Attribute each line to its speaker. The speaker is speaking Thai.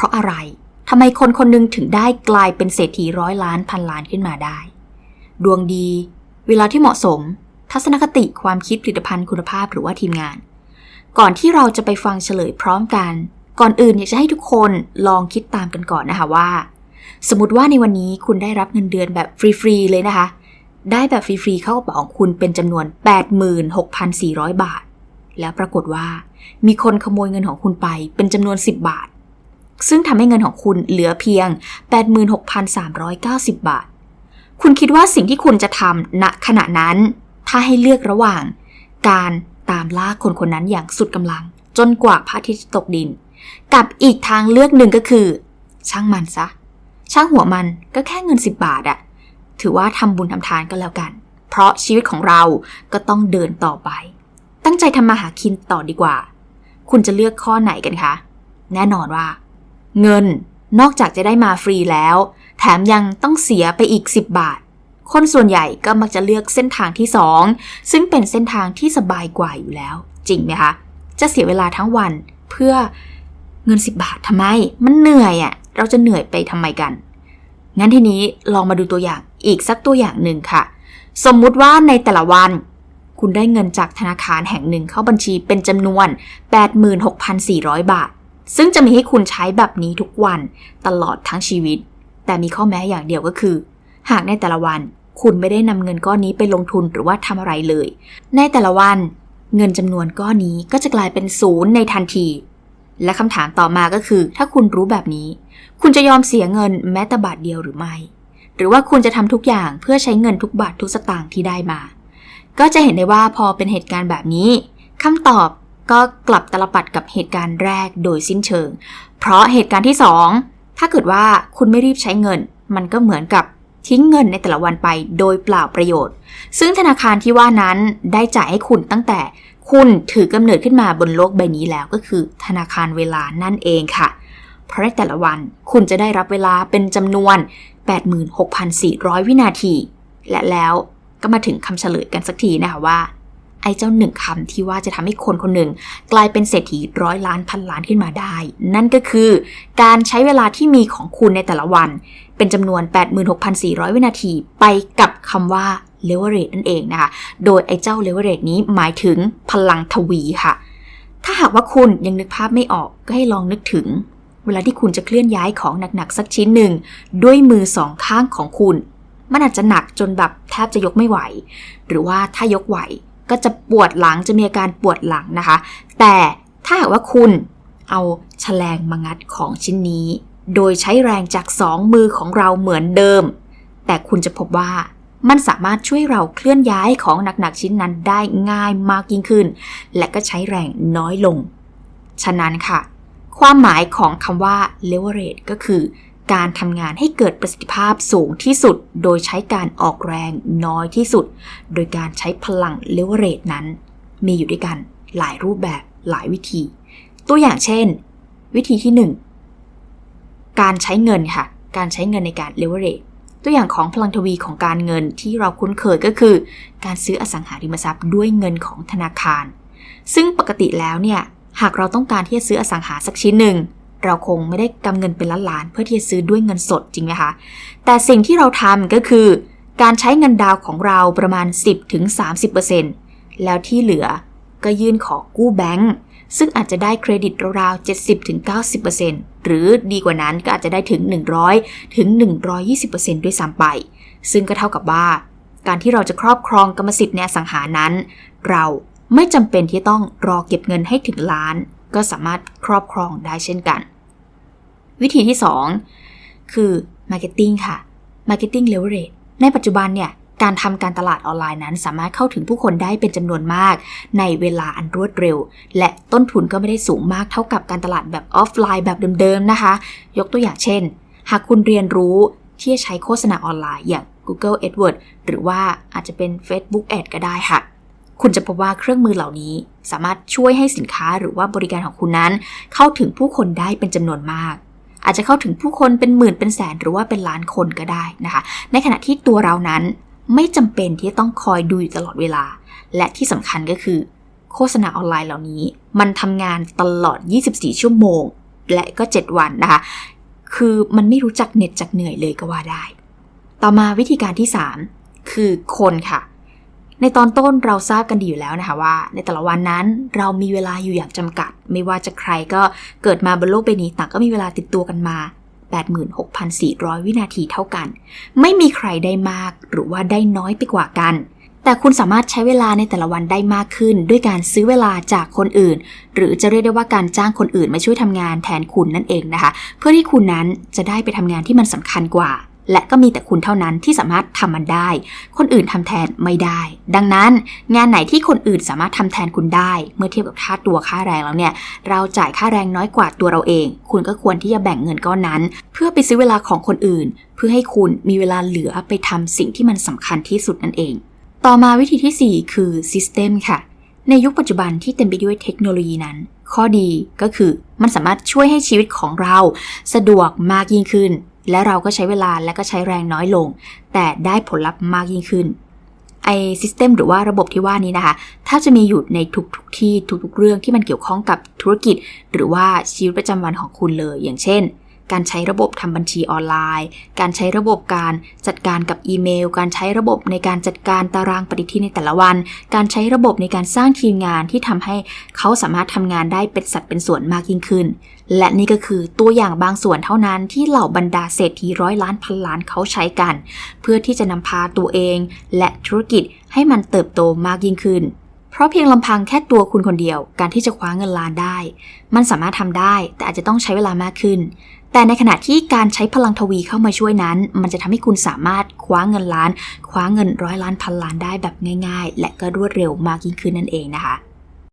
Speaker 1: ราะอะไรทำไมคนคนหนึงถึงได้กลายเป็นเศรษฐีร้อยล้านพันล้านขึ้นมาได้ ดวงดี เวลาที่เหมาะสม ทัศนคติความคิดผลิตภัณฑ์คุณภาพหรือว่าทีมงาน ก่อนที่เราจะไปฟังเฉลยพร้อมกัน ก่อนอื่นอยากจะให้ทุกคนลองคิดตามกันก่อนนะคะว่า สมมติว่าในวันนี้คุณได้รับเงินเดือนแบบฟรีๆเลยนะคะ ได้แบบฟรีๆเข้ากระเป๋าของคุณเป็นจำนวน 86,400 บาท แล้วปรากฏว่า มีคนขโมยเงินของคุณไปเป็นจำนวน 10 บาท ซึ่งทำให้เงินของคุณเหลือเพียง 86,390 บาท คุณคิดว่าสิ่งที่คุณจะทำณขณะนั้น ถ้าให้เลือกระหว่าง การตามล่าคนคนนั้นอย่างสุดกำลัง จนกว่าพระอาทิตย์จะตกดิน กับอีกทางเลือกหนึ่งก็คือ ช่างมันซะ ช่างหัวมันก็แค่เงิน 10 บาทอะถือว่าทำบุญทำทานก็แล้วกัน เพราะชีวิตของเราก็ต้องเดินต่อไป ตั้งใจทำมาหากินต่อดีกว่า คุณจะเลือกข้อไหนกันคะ แน่นอนว่า เงินนอกจากจะได้มาฟรีแล้ว แถมยังต้องเสียไปอีก 10 บาท คนส่วนใหญ่ก็มักจะเลือกเส้นทางที่ 2 ซึ่งเป็นเส้นทางที่สบายกว่าอยู่แล้ว จริงไหมคะ จะเสียเวลาทั้งวันเพื่อเงิน 10 บาททำไม มันเหนื่อยอะ่ะ เราจะเหนื่อยไปทำไมกัน งั้นทีนี้ลองมาดูตัวอย่างอีกสักตัวอย่างหนึ่งค่ะ สมมุติว่าในแต่ละวัน คุณได้เงินจากธนาคารแห่งหนึ่งเข้าบัญชีเป็นจำนวน 86,400 บาท ซึ่งจะมีให้คุณใช้แบบนี้ทุกวันตลอดทั้งชีวิต แต่มีข้อแม้อย่างเดียวก็คือ หากในแต่ละวันคุณไม่ได้นำเงินก้อนนี้ไปลงทุนหรือว่าทำอะไรเลย ในแต่ละวันเงินจำนวนก้อนนี้ก็จะกลายเป็นศูนย์ในทันที และคำถามต่อมาก็คือ ถ้าคุณรู้แบบนี้ คุณจะยอมเสียเงินแม้แต่บาทเดียวหรือไม่ หรือว่าคุณจะทำทุกอย่างเพื่อใช้เงินทุกบาททุกสตางค์ที่ได้มา ก็จะเห็นได้ว่าพอเป็นเหตุการณ์แบบนี้คำตอบ ก็กลับตลปัดกับเหตุการณ์แรกโดยสิ้นเชิง เพราะเหตุการณ์ที่ 2 ถ้าเกิดว่าคุณไม่รีบใช้เงิน มันก็เหมือนกับทิ้งเงินในแต่ละวันไปโดยเปล่าประโยชน์ ซึ่งธนาคารที่ว่านั้นได้จ่ายให้คุณตั้งแต่คุณถือกำเนิดขึ้นมาบนโลกใบนี้แล้วก็คือ ธนาคารเวลานั่นเองค่ะ เพราะในแต่ละวันคุณจะได้รับเวลาเป็นจำนวน 86,400 วินาที และแล้วก็มาถึงคำเฉลยกันสักทีนะคะว่า ไอ้เจ้าหนึ่งคำที่ว่าจะทำให้คนคนหนึ่ง กลายเป็นเศรษฐีร้อยล้านพันล้านขึ้นมาได้ นั่นก็คือ การใช้เวลาที่มีของคุณในแต่ละวัน เป็นจำนวน 86,400 วินาที ไปกับคำว่า leverage นั่นเองนะคะ โดยไอ้เจ้า leverage นี้หมายถึงพลังทวีค่ะ ถ้าหากว่าคุณยังนึกภาพไม่ออกก็ให้ลองนึกถึง เวลาที่คุณจะเคลื่อนย้ายของหนักๆสักชิ้นหนึ่งด้วยมือสองข้างของคุณ มันอาจจะหนักจนแบบแทบจะยกไม่ไหว หรือว่าถ้ายกไหว ก็จะปวดหลังจะมีอาการปวดหลังนะคะ แต่ถ้าหากว่าคุณเอาแฉลงมางัดของชิ้นนี้ โดยใช้แรงจากสองมือของเราเหมือนเดิม แต่คุณจะพบว่ามันสามารถช่วยเราเคลื่อนย้ายของหนักๆชิ้นนั้นได้ง่ายมากยิ่งขึ้น และก็ใช้แรงน้อยลง ฉะนั้นค่ะ ความหมายของคำว่า leverage ก็คือ การทำงานให้เกิดประสิทธิภาพสูงที่สุด โดยใช้การออกแรงน้อยที่สุด โดยการใช้พลัง leverage นั้น มีอยู่ด้วยกันหลายรูปแบบหลายวิธี ตัวอย่างเช่น วิธีที่ 1 การใช้เงินค่ะ การใช้เงินในการ leverage ตัวอย่างของพลังทวีของการเงินที่เราคุ้นเคยก็คือ การซื้ออสังหาริมทรัพย์ด้วยเงินของธนาคาร ซึ่งปกติแล้วเนี่ยหากเราต้องการที่จะซื้ออสังหาสักชิ้นหนึ่ง เราคงไม่ได้กำเงินเป็นล้านๆเพื่อที่จะซื้อด้วยเงินสดจริงไหมคะ แต่สิ่งที่เราทำก็คือ การใช้เงินดาวของเราประมาณ 10-30%แล้วที่เหลือก็ยื่นขอกู้แบงก์ซึ่งอาจจะได้เครดิตราวๆ70-90%หรือดีกว่านั้นก็อาจจะได้ถึง 100 ถึง 120%ด้วยซ้ำไป ซึ่งก็เท่ากับว่า การที่เราจะครอบครองกรรมสิทธิ์ในสังหานั้น เราไม่จำเป็นที่ต้องรอเก็บเงินให้ถึงล้าน ก็สามารถครอบครองได้เช่นกัน วิธีที่ 2 คือ Marketing ค่ะ Marketing Leverage ในปัจจุบันเนี่ยการทำการตลาดออนไลน์นั้น สามารถเข้าถึงผู้คนได้เป็นจำนวนมาก ในเวลาอันรวดเร็ว และต้นทุนก็ไม่ได้สูงมากเท่ากับการตลาดแบบออฟไลน์แบบเดิมๆนะคะ ยกตัวอย่างเช่น หากคุณเรียนรู้ที่จะใช้โฆษณาออนไลน์อย่าง Google AdWords หรือว่าอาจจะเป็น Facebook Ad ก็ได้ค่ะ คุณจะพบว่าเครื่องมือเหล่านี้สามารถช่วยให้สินค้าหรือว่าบริการของคุณนั้น เข้าถึงผู้คนได้เป็นจำนวนมาก อาจจะเข้าถึงผู้คนเป็นหมื่นเป็นแสนหรือว่าเป็นล้านคนก็ได้นะคะ ในขณะที่ตัวเรานั้นไม่จำเป็นที่จะต้องคอยดูอยู่ตลอดเวลา และที่สำคัญก็คือ โฆษณาออนไลน์เหล่านี้ มันทำงานตลอด 24 ชั่วโมง และก็ 7 วันนะคะ คือมันไม่รู้จักเหน็ดจากเหนื่อยเลยก็ว่าได้ ต่อมาวิธีการที่ 3 คือคนค่ะ ในตอนต้นเราทราบกันดีอยู่แล้วนะคะว่า ในแต่ละวันนั้นเรามีเวลาอยู่อย่างจำกัด ไม่ว่าจะใครก็เกิดมาบนโลกใบนี้ต่างก็มีเวลาติดตัวกันมา 86,400 วินาทีเท่ากัน ไม่มีใครได้มากหรือว่าได้น้อยไปกว่ากัน แต่คุณสามารถใช้เวลาในแต่ละวันได้มากขึ้น ด้วยการซื้อเวลาจากคนอื่น หรือจะเรียกได้ว่าการจ้างคนอื่นมาช่วยทำงานแทนคุณนั่นเองนะคะ เพื่อที่คุณนั้นจะได้ไปทำงานที่มันสำคัญกว่า และก็มีแต่คุณเท่านั้นที่สามารถทำมันได้ คนอื่นทำแทนไม่ได้ ดังนั้นงานไหนที่คนอื่นสามารถทำแทนคุณได้ เมื่อเทียบกับค่าตัวค่าแรงแล้วเนี่ย เราจ่ายค่าแรงน้อยกว่าตัวเราเอง คุณก็ควรที่จะแบ่งเงินก้อนนั้น เพื่อไปซื้อเวลาของคนอื่น เพื่อให้คุณมีเวลาเหลือไปทำสิ่งที่มันสำคัญที่สุดนั่นเอง ต่อมาวิธีที่ 4 คือ System ค่ะในยุคปัจจุบันที่เต็มไปด้วยเทคโนโลยีนั้น ข้อดีก็คือมันสามารถช่วยให้ชีวิตของเรา สะดวกมากยิ่งขึ้น และเราก็ใช้เวลาและก็ใช้แรงน้อยลง แต่ได้ผลลัพธ์มากยิ่งขึ้นไอซิสเต็มหรือว่าระบบที่ว่านี้นะคะถ้าจะมีอยู่ในทุกทุกๆที่ทุกๆเรื่องที่มันเกี่ยวข้องกับธุรกิจ หรือว่าชีวิตประจำวันของคุณเลย อย่างเช่น การใช้ระบบทำบัญชีออนไลน์ การใช้ระบบการจัดการกับอีเมล การใช้ระบบในการจัดการตารางปฏิทินในแต่ละวัน การใช้ระบบในการสร้างทีมงานที่ทำให้เขาสามารถทำงานได้เป็นสัดเป็นส่วนมากยิ่งขึ้น และนี่ก็คือตัวอย่างบางส่วนเท่านั้นที่เหล่าบรรดาเศรษฐีร้อยล้านพันล้านเขาใช้กัน เพื่อที่จะนำพาตัวเอง และธุรกิจให้มันเติบโตมากยิ่งขึ้นเพราะเพียงลำพังแค่ตัวคุณคนเดียว การที่จะคว้าเงินล้านได้ มันสามารถทำได้ แต่อาจจะต้องใช้เวลามากขึ้น แต่ในขณะที่การใช้พลังทวีเข้ามาช่วยนั้น มันจะทำให้คุณสามารถคว้าเงินล้าน คว้าเงินร้อยล้านพันล้านได้แบบง่าย ๆ และก็รวดเร็วมากยิ่งขึ้นนั่นเองนะคะ